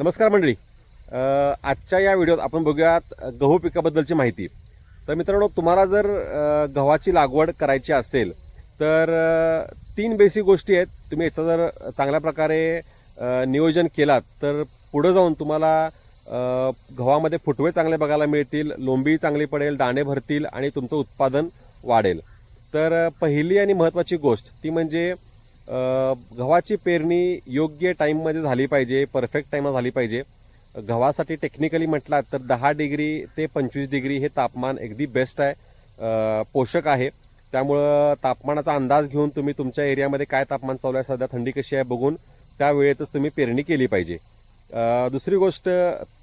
नमस्कार मंडळी. आजच्या या व्हिडिओत आपण बघूयात गहू पिकाबद्दलची माहिती. तर मित्रांनो तुम्हाला जर गव्हाची लागवड करायची असेल तर तीन बेसिक गोष्टी आहेत. तुम्ही याचं जर चांगल्या प्रकारे नियोजन केलात तर पुढं जाऊन तुम्हाला गव्हामध्ये फुटवे चांगले बघायला मिळतील लोंबी चांगली पडेल दाणे भरतील आणि तुमचं उत्पादन वाढेल. तर पहिली आणि महत्त्वाची गोष्ट ती म्हणजे गव्हाची पेरणी योग्य टाईममध्ये झाली पाहिजे परफेक्ट टाईमला झाली पाहिजे. गव्हासाठी टेक्निकली म्हटलात तर दहा डिग्री ते पंचवीस डिग्री हे तापमान अगदी बेस्ट आहे. पोषक आहे. त्यामुळं तापमानाचा अंदाज घेऊन तुम्ही तुमच्या एरियामध्ये काय तापमान चालू आहे सध्या थंडी कशी आहे बघून त्या वेळेतच तुम्ही पेरणी केली पाहिजे. दुसरी गोष्ट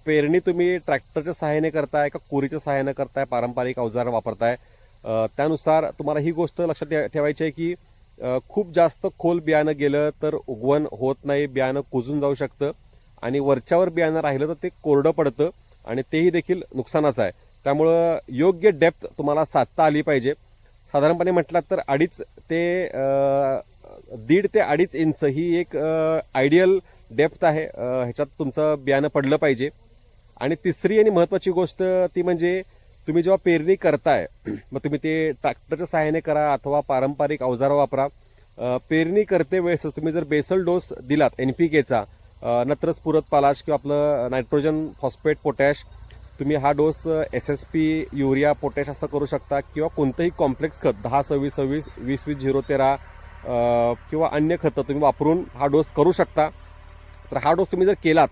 पेरणी तुम्ही ट्रॅक्टरच्या सहाय्याने करताय का कुरीच्या सहाय्याने करताय पारंपरिक अवजार वापरताय? त्यानुसार तुम्हाला ही गोष्ट लक्षात ठे- ठेवायची आहे की खूप जास्त खोल बियाणं गेलं तर उगवण होत नाही बियाणं कुजून जाऊ शकतं आणि वरच्यावर बियाणं राहिलं तर ते कोरडं पडतं आणि तेही देखील नुकसानाचं आहे. त्यामुळं योग्य डेप्थ तुम्हाला साधता आली पाहिजे. साधारणपणे म्हटलात तर अडीच ते दीड ते अडीच इंच ही एक आयडियल डेप्थ आहे. ह्याच्यात तुमचं बियाणं पडलं पाहिजे. आणि तिसरी आणि महत्त्वाची गोष्ट ती म्हणजे तुम्ही जेव्हा पेरणी करताय मग तुम्ही ते ट्रॅक्टरच्या सहाय्याने करा अथवा पारंपरिक अवजारं वापरा. पेरणी करते वेळेस तुम्ही जर बेसल डोस दिलात एन पी केचा नत्रस पुरत पालाश किंवा आपलं नायट्रोजन फॉस्फेट पोटॅश तुम्ही हा dose S S P urea potash असं करू शकता किंवा कोणतंही कॉम्प्लेक्स खत दहा सव्वीस सव्वीस वीस वीस झिरो तेरा किंवा अन्य खतं तुम्ही वापरून हा डोस करू शकता. तर हा डोस तुम्ही जर केलात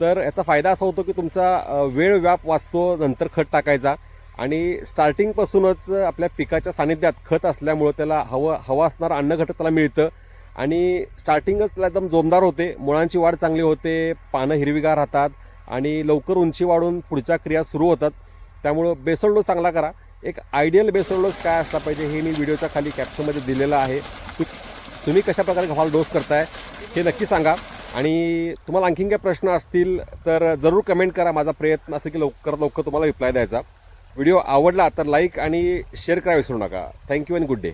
तर याचा फायदा असा होतो की तुमचा वेळ व्याप वाचतो नंतर खत टाकायचा. आणि स्टार्टिंगपासूनच आपल्या पिकाच्या सानिध्यात खत असल्यामुळं त्याला हवं हवा असणारं अन्नघटक त्याला मिळतं. आणि स्टार्टिंगच त्याला एकदम जोमदार होते. मुळांची वाढ चांगली होते. पानं हिरवीगार राहतात. आणि लवकर उंची वाढून पुढच्या क्रिया सुरू होतात. त्यामुळं बेसळ डोस चांगला करा. एक आयडियल बेसळ डोस काय असला पाहिजे हे मी व्हिडिओच्या खाली कॅप्शनमध्ये दिलेलं आहे. तुम्ही कशा प्रकारे गव्हाला डोस करताय हे नक्की सांगा. आणि तुम्हाला आणखीन काही प्रश्न असतील तर जरूर कमेंट करा. माझा प्रयत्न असेल की लवकरात लवकर तुम्हाला रिप्लाय द्यायचा. व्हिडिओ आवडला तर लाईक आणि शेअर करावे विसरू नका. Thank you and good day